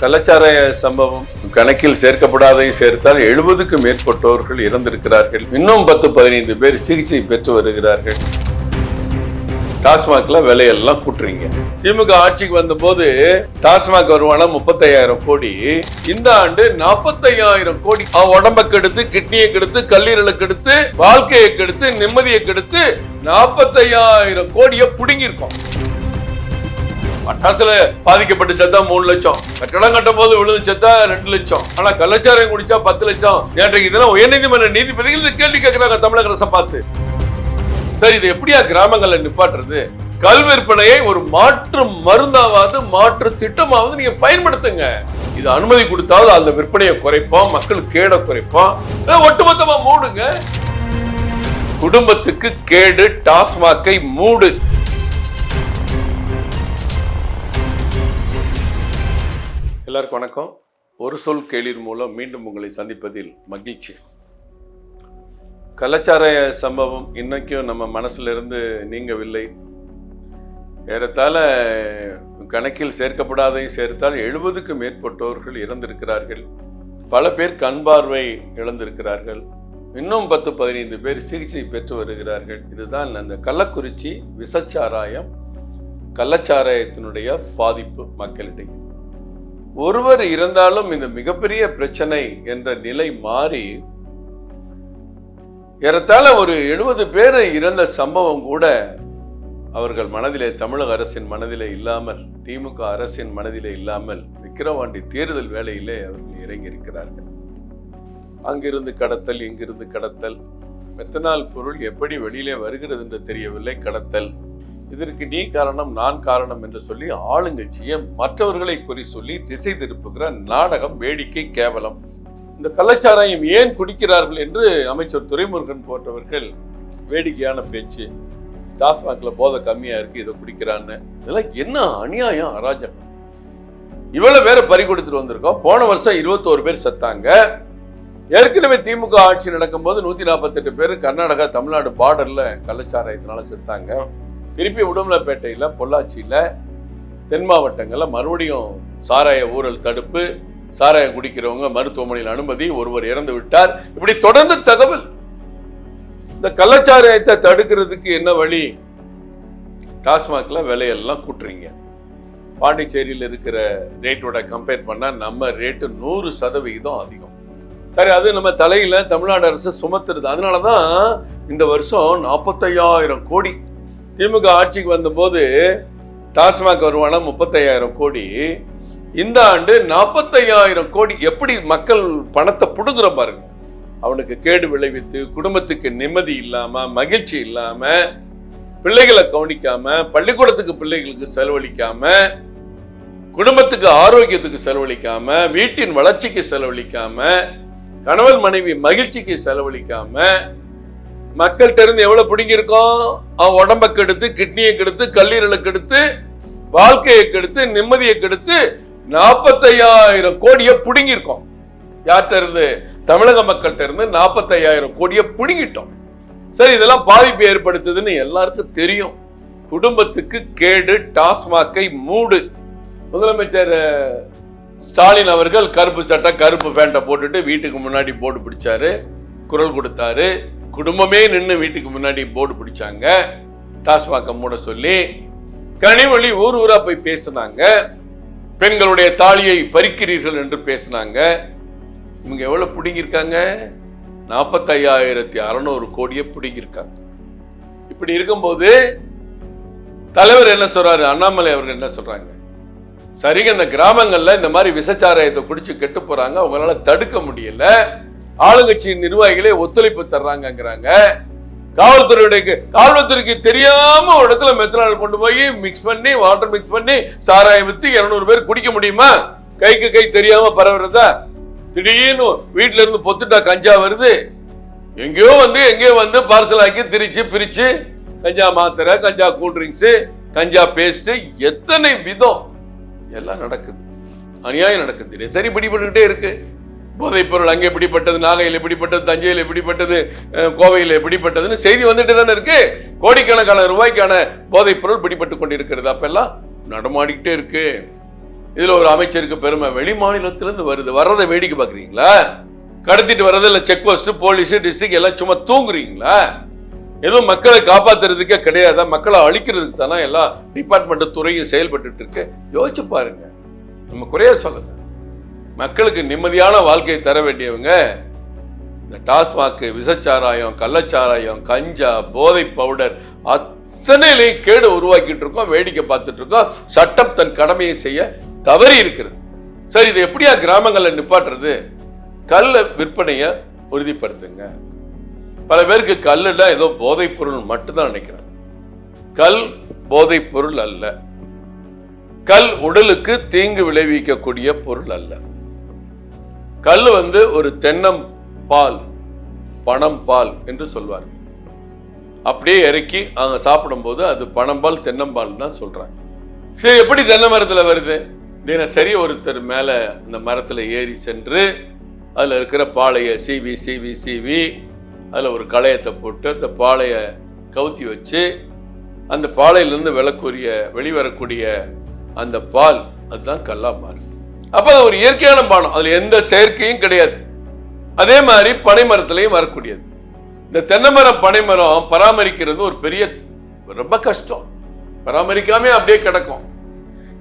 கலாச்சார சம்பவம் கணக்கில் சேர்க்கப்படாதை சேர்த்தால் எழுபதுக்கு மேற்பட்டோர்கள் இறந்திருக்கிறார்கள். இன்னும் பத்து பதினைந்து பேர் சிகிச்சை பெற்று வருகிறார்கள். டாஸ்மாக்ல விலையெல்லாம் கூட்டுறீங்க. திமுக ஆட்சிக்கு வந்தபோது டாஸ்மாக் வருமானம் முப்பத்தையாயிரம் கோடி. இந்த ஆண்டு நாற்பத்தையாயிரம் கோடி. அவன் உடம்ப கெடுத்து கிட்னியை கெடுத்து கல்லீரலை கெடுத்து வாழ்க்கையை கெடுத்து நிம்மதியை கெடுத்து நாற்பத்தையாயிரம் கோடியை புடுங்கியிருக்கோம். பட்டாசுல பாதிக்கப்பட்டு செத்தா மூணு லட்சம். கட்டடம் கட்டும் போது விழுந்து செத்தா ரெண்டு லட்சம். ஆனா கள்ளச்சாரம் குடிச்சா பத்து லட்சம். நேற்றைக்கு இதெல்லாம் உயர்நீதிமன்ற நீதிபதிகள் கேள்வி கேட்கிறாங்க தமிழக அரசை பார்த்து. சரி இது எப்படியா கிராமங்கள்ல நிப்பாட்டுறது? கல் விற்பனையை ஒரு மாற்று மருந்தாவது மாற்று திட்டமாவது நீங்க பயன்படுத்துங்க. இது அனுமதி கொடுத்தாவது அந்த விற்பனையை குறைப்போம் மக்களுக்கு கேட குறைப்போம். ஒட்டுமொத்தமா மூடுங்க. குடும்பத்துக்கு கேடு டாஸ்மாக்கை மூடு. எல்லாருக்கும் வணக்கம். ஒரு சொல் கேளிர் மூலம் மீண்டும் உங்களை சந்திப்பதில் மகிழ்ச்சி. கலாச்சார சம்பவம் இன்னைக்கும் நம்ம மனசுல இருந்து நீங்கவில்லை. ஏறத்தாழ கணக்கில் சேர்க்கப்படாதையும் சேர்த்தால் எழுபதுக்கு மேற்பட்டோர்கள் இறந்திருக்கிறார்கள். பல பேர் கண் பார்வை இழந்திருக்கிறார்கள். இன்னும் பத்து பதினைந்து பேர் சிகிச்சை பெற்று வருகிறார்கள். இதுதான் அந்த கள்ளக்குறிச்சி விசச்சாராயம் கள்ளச்சாராயத்தினுடைய பாதிப்பு மக்களிடையே. ஒருவர் இருந்தாலும் இந்த மிகப்பெரிய பிரச்சனை என்ற நிலை மாறி ஏறத்தாழ ஒரு எழுபது பேர் இறந்த சம்பவம் கூட அவர்கள் மனதிலே தமிழக அரசின் மனதிலே இல்லாமல் திமுக அரசின் மனதிலே இல்லாமல் விக்கிரவாண்டி தேர்தல் வேலையிலே அவர்கள் இறங்கி இருக்கிறார்கள் அங்கிருந்து கடத்தல் இங்கிருந்து கடத்தல். மெத்தனால் பொருள் எப்படி வெளியிலே வருகிறது என்று தெரியவில்லை. கடத்தல். இதற்கு நீ காரணம் நான் காரணம் என்று சொல்லி ஆளுங்கட்சியை மற்றவர்களை குறி சொல்லி திசை திருப்புகிற நாடகம் வேடிக்கை கேவலம். இந்த கள்ளச்சாராயம் ஏன் குடிக்கிறார்கள் என்று அமைச்சர் துரைமுருகன் போன்றவர்கள் வேடிக்கையான பேச்சு. டாஸ்மாக்ல போதை கம்மியா இருக்கு இதை குடிக்கிறான்னு. இதெல்லாம் என்ன அநியாயம் அராஜகம். இவ்வளவு பேரை பறி கொடுத்துட்டு வந்திருக்கோம். போன வருஷம் இருபத்தோரு பேர் செத்தாங்க. ஏற்கனவே திமுக ஆட்சி நடக்கும்போது நூத்தி நாற்பத்தெட்டு பேர் கர்நாடகா தமிழ்நாடு பார்டர்ல கள்ளச்சாராயத்தினால செத்தாங்க. திருப்பி உடுமலைப்பேட்டையில் பொள்ளாச்சியில் தென் மாவட்டங்களில் மறுபடியும் சாராய ஊழல் தடுப்பு சாராயம் குடிக்கிறவங்க மருத்துவமனையில் அனுமதி ஒருவர் இறந்து விட்டார். இப்படி தொடர்ந்து தகவல். இந்த கள்ளச்சாராயத்தை தடுக்கிறதுக்கு என்ன வழி? டாஸ்மாகில் விலையெல்லாம் கூட்டுறீங்க. பாண்டிச்சேரியில் இருக்கிற ரேட்டோட கம்பேர் பண்ணால் நம்ம ரேட்டு நூறு சதவிகிதம் அதிகம். சரி அது நம்ம தலையில் தமிழ்நாடு அரசு சுமத்துறது. அதனால தான் இந்த வருஷம் நாற்பத்தையாயிரம் கோடி திமுக ஆட்சிக்கு வந்தபோது டாஸ்மாக் வருமானம் முப்பத்தையாயிரம் கோடி. இந்த ஆண்டு நாற்பத்தையாயிரம் கோடி எப்படி மக்கள் பணத்தை பிடுங்குற பாருங்க. அவனுக்கு கேடு விளைவித்து குடும்பத்துக்கு நிம்மதி இல்லாம மகிழ்ச்சி இல்லாம பிள்ளைகளை கவனிக்காம பள்ளிக்கூடத்துக்கு பிள்ளைகளுக்கு செலவழிக்காம குடும்பத்துக்கு ஆரோக்கியத்துக்கு செலவழிக்காம வீட்டின் வளர்ச்சிக்கு செலவழிக்காம கணவன் மனைவி மகிழ்ச்சிக்கு செலவழிக்காம மக்கள்கிட்ட இருந்து எவ்வளவு பிடிங்கிருக்கோம் அவன் உடம்ப கெடுத்து கிட்னியை கெடுத்து கல்லீரலை கெடுத்து வாழ்க்கையை கெடுத்து நிம்மதியை கெடுத்து நாற்பத்தையாயிரம் கோடியை பிடுங்கியிருக்கோம். யார்கிட்ட இருந்து? தமிழக மக்கள்கிட்ட இருந்து நாற்பத்தையாயிரம் கோடியை பிடுங்கிட்டோம். சரி இதெல்லாம் பாதிப்பு ஏற்படுத்துதுன்னு எல்லாருக்கும் தெரியும். குடும்பத்துக்கு கேடு டாஸ்மாக்கை மூடு. முதலமைச்சர் ஸ்டாலின் அவர்கள் கருப்பு சட்டை கருப்பு பேண்டை போட்டுட்டு வீட்டுக்கு முன்னாடி போட்டு பிடிச்சாரு. குரல் கொடுத்தாரு. குடும்பமே நின்று வீட்டுக்கு முன்னாடி போர்டு பிடிச்சாங்க. டாஸ்மாக மூட சொல்லி கனிமொழி ஊர் ஊரா போய் பேசினாங்க. பெண்களுடைய தாலியை பறிக்கிறீர்கள் என்று பேசினாங்க. இவங்க எவ்வளவு பிடுங்கியிருக்காங்க? நாற்பத்தையாயிரத்தி அறநூறு கோடியை பிடுங்கியிருக்காங்க. இப்படி இருக்கும்போது தலைவர் என்ன சொல்றாரு? அண்ணாமலை அவர்கள் என்ன சொல்றாங்க? சரிங்க இந்த கிராமங்கள்ல இந்த மாதிரி விசச்சாராயத்தை குடிச்சு கெட்டு போறாங்க. அவங்களால தடுக்க முடியல. ஆளுங்கட்சியின் நிர்வாகிகளே ஒத்துழைப்பு தர்றாங்கங்கிறாங்க. காவல்துறையுடைய காவல்துறைக்கு தெரியாம ஒரு இடத்துல மெத்தனால் கொண்டு போய் மிக்ஸ் பண்ணி வாட்டர் மிக்ஸ் பண்ணி சாராயம் வித்து இருநூறு பேர் குடிக்க முடியுமா? கைக்கு கை தெரியாம பரவுறதா? திடீர்னு வீட்டுல இருந்து பொத்துட்டா கஞ்சா வருது. எங்கேயோ வந்து எங்கேயோ வந்து பார்சல் ஆக்கி திரிச்சு பிரிச்சு கஞ்சா மாத்திரை கஞ்சா கூல்ட்ரிங்க்ஸு கஞ்சா பேஸ்ட்டு எத்தனை விதம்? எல்லாம் நடக்குது. அநியாயம் நடக்குது. சரி பிடிபட்டுக்கிட்டே இருக்குது போதைப் பொருள் அங்கே எப்படிப்பட்டது நாகையில் எப்படிப்பட்டது தஞ்சையில் எப்படிப்பட்டது கோவையில் எப்படிப்பட்டதுன்னு செய்தி வந்துட்டு தானே இருக்கு. கோடிக்கணக்கான ரூபாய்க்கான போதைப் பொருள் பிடிபட்டு கொண்டிருக்கிறது. அப்பெல்லாம் நடமாடிக்கிட்டே இருக்கு. இதுல ஒரு அமைச்சருக்கு பெருமை. வெளி மாநிலத்திலிருந்து வருது. வர்றதை வேடிக்கை பார்க்குறீங்களா? கடத்திட்டு வர்றது இல்லை. செக் போஸ்ட் போலீஸ் டிஸ்ட்ரிக்ட் எல்லாம் சும்மா தூங்குறீங்களா? எதுவும் மக்களை காப்பாத்துறதுக்கே கிடையாது? மக்களை அழிக்கிறதுக்கு தானே? எல்லா டிபார்ட்மெண்ட் துறையும் செயல்பட்டு இருக்கு. யோசிச்சு பாருங்க. நம்ம குறைய சொல்லுங்க. மக்களுக்கு நிம்மதியான வாழ்க்கையை தர வேண்டியவங்க இந்த டாஸ்மாக் விசச்சாராயம் கள்ளச்சாராயம் கஞ்சா போதை பவுடர் அத்தனையிலையும் கேடு உருவாக்கிட்டு இருக்கோம் வேடிக்கை பார்த்துட்டு இருக்கோம். சட்டம் தன் கடமையை செய்ய தவறி இருக்கிறது. சரி இது எப்படியா கிராமங்களில் நிப்பாட்டுறது? கல்ல விற்பனையை உறுதிப்படுத்துங்க. பல பேருக்கு கல்லுல ஏதோ போதைப் பொருள் மட்டும்தான் நினைக்கிறேன் கல் போதைப் பொருள் அல்ல. கல் உடலுக்கு தீங்கு விளைவிக்கக்கூடிய பொருள் அல்ல. கல் வந்து ஒரு தென்னம் பால் பணம் பால் என்று சொல்வார் அப்படியே இறக்கி அவங்க சாப்பிடும்போது அது பணம்பால் தென்னம்பால் தான் சொல்றாங்க. சரி எப்படி தென்னை மரத்தில் வருது? தினசரி ஒருத்தர் மேலே அந்த மரத்தில் ஏறி சென்று அதில் இருக்கிற பாளைய சீவி சீவி சீவி அதில் ஒரு களையத்தை போட்டு அந்த பாளைய கவுத்தி வச்சு அந்த பாளையிலேருந்து விளக்குரிய வெளிவரக்கூடிய அந்த பால் அதுதான் கல்லா மாறுது அப்ப அது ஒரு இயற்கையான பானம். அதுல எந்த செயற்கையும் கிடையாது. அதே மாதிரி பனைமரத்திலையும் வரக்கூடியது. இந்த தென்னைமரம் பனைமரம் பராமரிக்கிறது ஒரு பெரிய ரொம்ப கஷ்டம். பராமரிக்காம அப்படியே கிடக்கும்.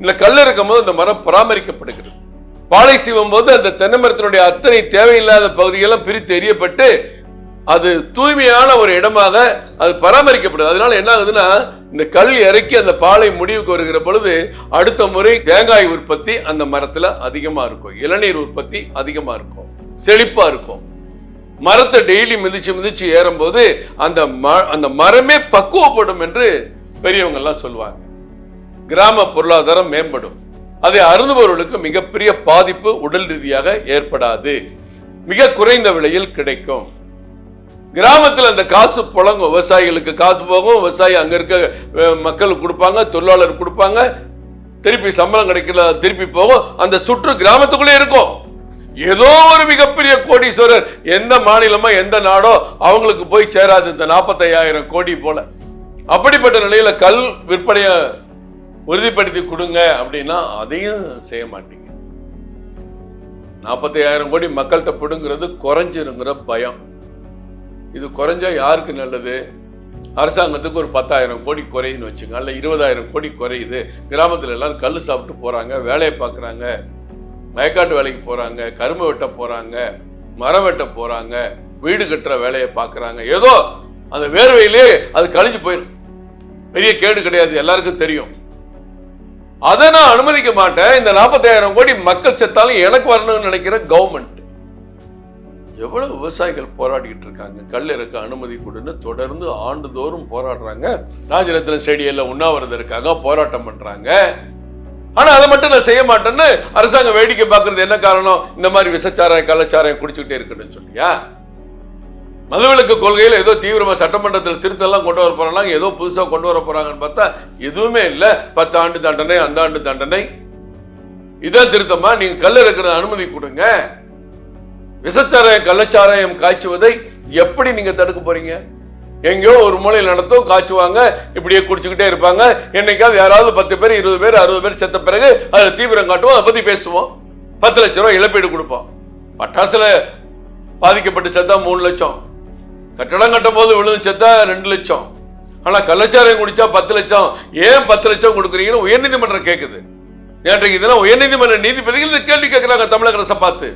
இந்த கல் இருக்கும்போது அந்த மரம் பராமரிக்கப்படுகிறது. பாலை சீவும் போது அந்த தென்னை மரத்தினுடைய அத்தனை தேவையில்லாத பகுதியெல்லாம் பிரித்து எரியப்பட்டு அது தூய்மையான ஒரு இடமாக அது பராமரிக்கப்படுது. அதனால என்ன ஆகுதுன்னா இந்த கல் இறக்கி அந்த பாலை முடிவுக்கு வருகிற பொழுது அடுத்த முறை தேங்காய் உற்பத்தி அந்த மரத்துல அதிகமா இருக்கும். இளநீர் உற்பத்தி அதிகமா இருக்கும். செழிப்பா இருக்கும். மரத்தை டெய்லி மிதிச்சு மிதிச்சு ஏறும்போது அந்த ம அந்த மரமே பக்குவப்படும் என்று பெரியவங்க எல்லாம் சொல்லுவாங்க. கிராம பொருளாதாரம் மேம்படும். அதை அருந்துபவர்களுக்கு மிகப்பெரிய பாதிப்பு உடல் ரீதியாக ஏற்படாது. மிக குறைந்த விலையில் கிடைக்கும். கிராமத்தில் அந்த காசு புழங்கும். விவசாயிகளுக்கு காசு போகும். விவசாயி அங்க இருக்க மக்களுக்கு கொடுப்பாங்க தொழிலாளர் கொடுப்பாங்க. திருப்பி சம்பளம் கிடைக்கல திருப்பி போகும். அந்த சுற்று கிராமத்துக்குள்ளே இருக்கும். ஏதோ ஒரு மிகப்பெரிய கோடீஸ்வரர் எந்த மாநிலமோ எந்த நாடோ அவங்களுக்கு போய் சேராது இந்த நாற்பத்தையாயிரம் கோடி போல. அப்படிப்பட்ட நிலையில கல் விற்பனையை உறுதிப்படுத்தி கொடுங்க அப்படின்னா அதையும் செய்ய மாட்டீங்க. நாற்பத்தையாயிரம் கோடி மக்கள்கிட்ட பிடுங்கிறது குறைஞ்சிருங்கிற பயம். இது குறைஞ்சா யாருக்கு நல்லது? அரசாங்கத்துக்கு ஒரு பத்தாயிரம் கோடி குறையுன்னு வச்சுங்க அல்ல இருபதாயிரம் கோடி குறையுது. கிராமத்துல எல்லாரும் கல் சாப்பிட்டு போறாங்க வேலையை பார்க்குறாங்க. வயக்காட்டு வேலைக்கு போறாங்க கரும்பு வெட்ட போறாங்க மரம் வெட்ட போறாங்க வீடு கட்டுற வேலையை பார்க்குறாங்க. ஏதோ அந்த வேர்வையிலே அது கழிஞ்சு போயிடும் பெரிய கேடு கிடையாது எல்லாருக்கும் தெரியும். அதை நான் அனுமதிக்க மாட்டேன். இந்த நாற்பத்தாயிரம் கோடி மக்கள் செத்தாலும் எனக்கு வரணும்னு நினைக்கிற கவர்மெண்ட் எவ்வளவு விவசாயிகள் போராடிக்கிட்டு இருக்காங்க? கல் இறக்க அனுமதி கொடுன்னு தொடர்ந்து ஆண்டுதோறும் போராடுறாங்க. ராஜரத்ன ஸ்டேடியம்ல உண்ணாவிரதம் இருக்காங்க போராட்டம் பண்றாங்க. ஆனா அதை மட்டும் நான் செய்ய மாட்டேன்னு அரசாங்கம் வேடிக்கை பார்க்கறது என்ன காரணம்? இந்த மாதிரி விசச்சாராயம் கள்ளச்சாராயம் குடிச்சுக்கிட்டே இருக்கணும்னு சொல்லியா? மதுவிலக்கு கொள்கையில் ஏதோ தீவிரமா சட்டமன்றத்தில் திருத்தெல்லாம் கொண்டு வர போறாங்க ஏதோ புதுசா கொண்டு வர போறாங்கன்னு பார்த்தா எதுவுமே இல்லை. பத்து ஆண்டு தண்டனை அந்த ஆண்டு தண்டனை. இதான் திருத்தமா? நீங்க கல் இருக்கிற அனுமதி கொடுங்க. விசச்சாராயம் கள்ளச்சாராயம் காய்ச்சுவதை எப்படி நீங்க தடுக்க போறீங்க? எங்கேயோ ஒரு மூலையில் நடத்தும் காய்ச்சுவாங்க இப்படியே குடிச்சுக்கிட்டே இருப்பாங்க. என்னைக்காவது யாராவது பத்து பேர் இருபது பேர் அறுபது பேர் செத்த பிறகு அதில் தீவிரம் காட்டுவோம் அதை பத்தி பேசுவோம். பத்து லட்ச ரூபா இழப்பீடு கொடுப்போம். பட்டாசுல பாதிக்கப்பட்டு செத்தா மூணு லட்சம். கட்டடம் கட்டும் போது விழுந்து செத்தா ரெண்டு லட்சம். ஆனா கள்ளச்சாராயம் குடிச்சா பத்து லட்சம். ஏன் பத்து லட்சம் கொடுக்குறீங்கன்னு உயர்நீதிமன்றம் கேட்குது நேற்றைக்கு இதெல்லாம் உயர்நீதிமன்ற நீதிபதிகள் கேள்வி கேட்குறாங்க தமிழக அரசை பார்த்து.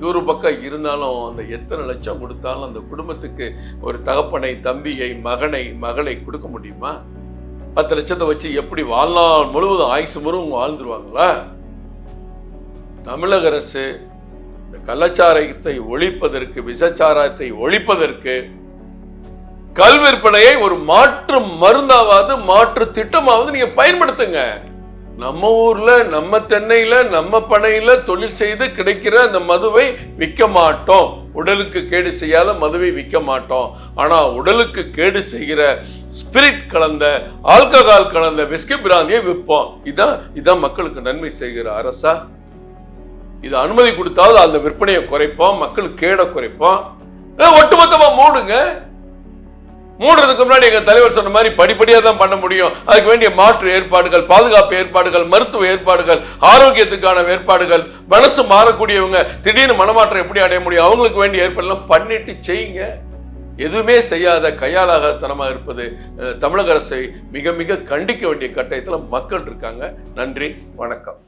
தூர பக்கம் இருந்தாலும் அந்த எத்தனை லட்சம் கொடுத்தாலும் அந்த குடும்பத்துக்கு ஒரு தகப்பனை தம்பியை மகனை மகளை கொடுக்க முடியுமா? பத்து லட்சத்தை வச்சு எப்படி வாழ்நாள் முழுவதும் ஆயுசு முழுவதும் வாழ்ந்துருவாங்களா? தமிழக அரசு இந்த கலாச்சாரத்தை ஒழிப்பதற்கு விசச்சாரத்தை ஒழிப்பதற்கு கல் விற்பனையை ஒரு மாற்று மருந்தாவது மாற்று திட்டமாவது நீங்க பயன்படுத்துங்க. நம்ம ஊர்ல நம்ம தென்னையில நம்ம பனையில தொழில் செய்து கிடைக்கிற அந்த மதுவை விற்க மாட்டோம். உடலுக்கு கேடு செய்யாத மதுவை விற்க மாட்டோம். ஆனா உடலுக்கு கேடு செய்கிற ஸ்பிரிட் கலந்த ஆல்கஹால் கலந்த விஸ்கி பிராந்தியை விற்போம். இதான் இதான் மக்களுக்கு நன்மை செய்கிற அரசா? இது அனுமதி கொடுத்தாவது அந்த விற்பனையை குறைப்போம் மக்களுக்கு கேட குறைப்போம். ஒட்டுமொத்தமா மூடுங்க. மூடுறதுக்கு முன்னாடி எங்க தலைவர் சொன்ன மாதிரி படிப்படியாக தான் பண்ண முடியும். அதுக்கு வேண்டிய மாற்று ஏற்பாடுகள் பாதுகாப்பு ஏற்பாடுகள் மருத்துவ ஏற்பாடுகள் ஆரோக்கியத்துக்கான ஏற்பாடுகள் மனசு மாறக்கூடியவங்க திடீர்னு மனமாற்றம் எப்படி அடைய முடியும்? அவங்களுக்கு வேண்டிய ஏற்பாடுலாம் பண்ணிட்டு செய்யுங்க. எதுவுமே செய்யாத கையாளாகத்தனமாக இருப்பது தமிழக அரசை மிக மிக கண்டிக்க வேண்டிய கட்டாயத்தில் மக்கள் இருக்காங்க. நன்றி வணக்கம்.